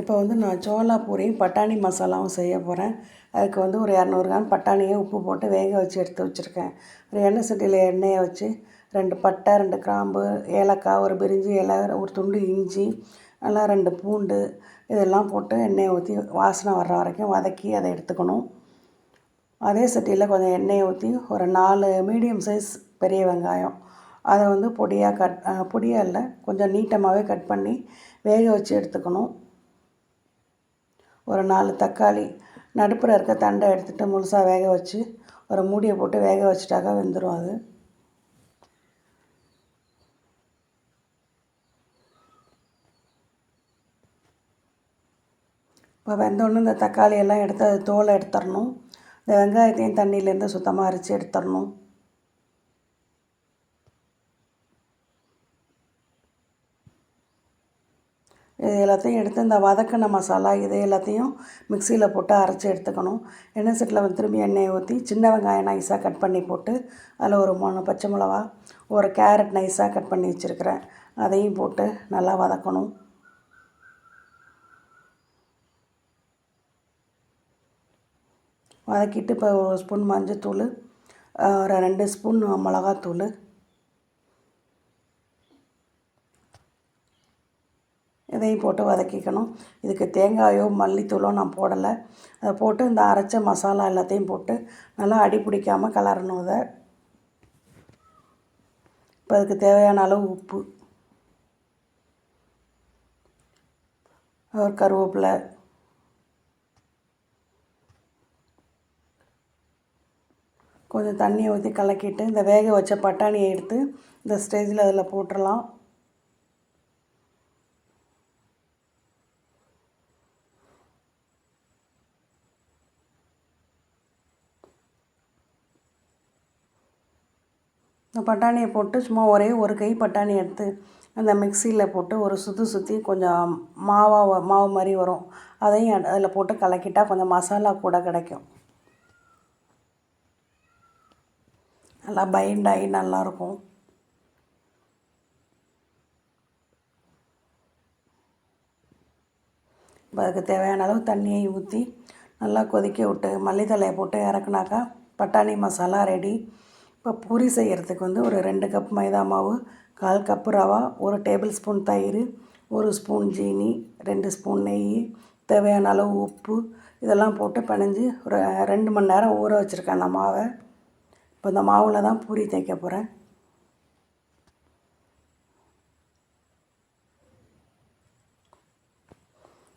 இப்போ வந்து நான் சோளா பூரியும் பட்டாணி மசாலாவும் செய்ய போகிறேன். அதுக்கு வந்து ஒரு இரநூறு கிராம் பட்டாணியை உப்பு போட்டு வேக வச்சு எடுத்து வச்சுருக்கேன். ஒரு எண்ணெய் சட்டியில் எண்ணெயை வச்சு ரெண்டு பட்டை ரெண்டு கிராம்பு ஏலக்காய் ஒரு பிரிஞ்சி இலை ஒரு துண்டு இஞ்சி நல்லா ரெண்டு பூண்டு இதெல்லாம் போட்டு எண்ணெயை ஊற்றி வாசனை வர்ற வரைக்கும் வதக்கி அதை எடுத்துக்கணும். அதே சட்டியில் கொஞ்சம் எண்ணெயை ஊற்றி ஒரு நாலு மீடியம் சைஸ் பெரிய வெங்காயம். அதை வந்து பொடியாக கட் பொடியாக இல்லை கொஞ்சம் நீட்டமாகவே கட் பண்ணி வேக வச்சு எடுத்துக்கணும். ஒரு நாலு தக்காளி நடுப்புற இருக்க தண்டை எடுத்துகிட்டு முழுசாக வேக வச்சு ஒரு மூடியை போட்டு வேக வச்சுட்டாக்கா வெந்துடும் அது. இப்போ வெந்தோடனே இந்த தக்காளியெல்லாம் எடுத்து அது தோலை எடுத்துடணும் இந்த வெங்காயத்தையும் தண்ணியிலேருந்து சுத்தமாக அரித்து எடுத்துடணும் இது எல்லாத்தையும் எடுத்து இந்த வதக்கின மசாலா இது எல்லாத்தையும் மிக்சியில் போட்டு அரைச்சி எடுத்துக்கணும். எண்ணெய் செட்டில் வந்து திரும்பி எண்ணெயை ஊற்றி சின்ன வெங்காயம் நைஸாக கட் பண்ணி போட்டு அதில் ஒரு மூணு பச்சை மிளகா ஒரு கேரட் நைஸாக கட் பண்ணி வச்சுருக்கிறேன். அதையும் போட்டு நல்லா வதக்கணும். வதக்கிட்டு இப்போ ஒரு ஸ்பூன் மஞ்சத்தூள் ஒரு ரெண்டு ஸ்பூன் மிளகாத்தூள் இதையும் போட்டு வதக்கிக்கணும். இதுக்கு தேங்காயோ மல்லித்தூளோ நான் போடலை. அதை போட்டு இந்த அரைச்ச மசாலா எல்லாத்தையும் போட்டு நல்லா அடி பிடிக்காமல் கலரணும் அதை இப்போ அதுக்கு தேவையான அளவு உப்பு. ஒரு கருவேப்பிலை. கொஞ்சம் தண்ணியை ஊற்றி கலக்கிட்டு இந்த வேக வச்ச பட்டாணியை எடுத்து இந்த ஸ்டேஜில் அதில் போட்டுடலாம். இந்த பட்டாணியை போட்டு சும்மா ஒரே ஒரு கை பட்டாணி எடுத்து அந்த மிக்சியில் போட்டு ஒரு சுற்றி சுற்றி கொஞ்சம் மாவாக மாவு மாதிரி வரும். அதையும் அதில் போட்டு கலக்கிட்டால் கொஞ்சம் மசாலா கூட கிடைக்கும். நல்லா பைண்ட் ஆகி நல்லாயிருக்கும் இப்போ அதுக்கு தேவையான அளவு தண்ணியை ஊற்றி நல்லா கொதிக்க விட்டு மல்லித்தலையை போட்டு இறக்குனாக்கா பட்டாணி மசாலா ரெடி இப்போ பூரி செய்கிறதுக்கு வந்து ஒரு ரெண்டு கப் மைதா மாவு கால் கப்பு ரவா ஒரு டேபிள் ஸ்பூன் தயிர் ஒரு ஸ்பூன் ஜீனி ரெண்டு ஸ்பூன் நெய் தேவையான அளவு உப்பு இதெல்லாம் போட்டு பிணைஞ்சி ஒரு ரெண்டு மணி நேரம் ஊற வச்சுருக்கேன் அந்த மாவை. இப்போ இந்த மாவில் தான் பூரி தைக்க போகிறேன்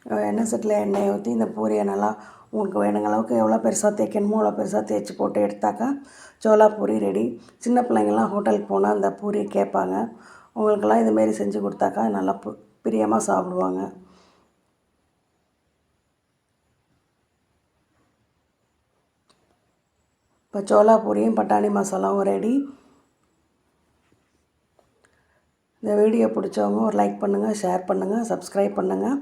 எண்ணெய் சட்டில் எண்ணெயை ஊற்றி இந்த பூரியை நல்லா உங்களுக்கு வேணுங்க அளவுக்கு எவ்வளோ பெருசாக தேய்க்கணுமோ அவ்வளோ பெருசாக தேய்ச்சி போட்டு எடுத்தாக்கா சோளா பூரி ரெடி சின்ன பிள்ளைங்கள்லாம் ஹோட்டலுக்கு போனால் அந்த பூரியை கேட்பாங்க. உங்களுக்கெல்லாம் இதுமாரி செஞ்சு கொடுத்தாக்கா நல்லா பு பிரியமாக சாப்பிடுவாங்க. இப்போ சோளா பூரியும் பட்டாணி மசாலாவும் ரெடி இந்த வீடியோ பிடிச்சவங்க ஒரு லைக் பண்ணுங்கள் ஷேர் பண்ணுங்கள் சப்ஸ்கிரைப் பண்ணுங்கள்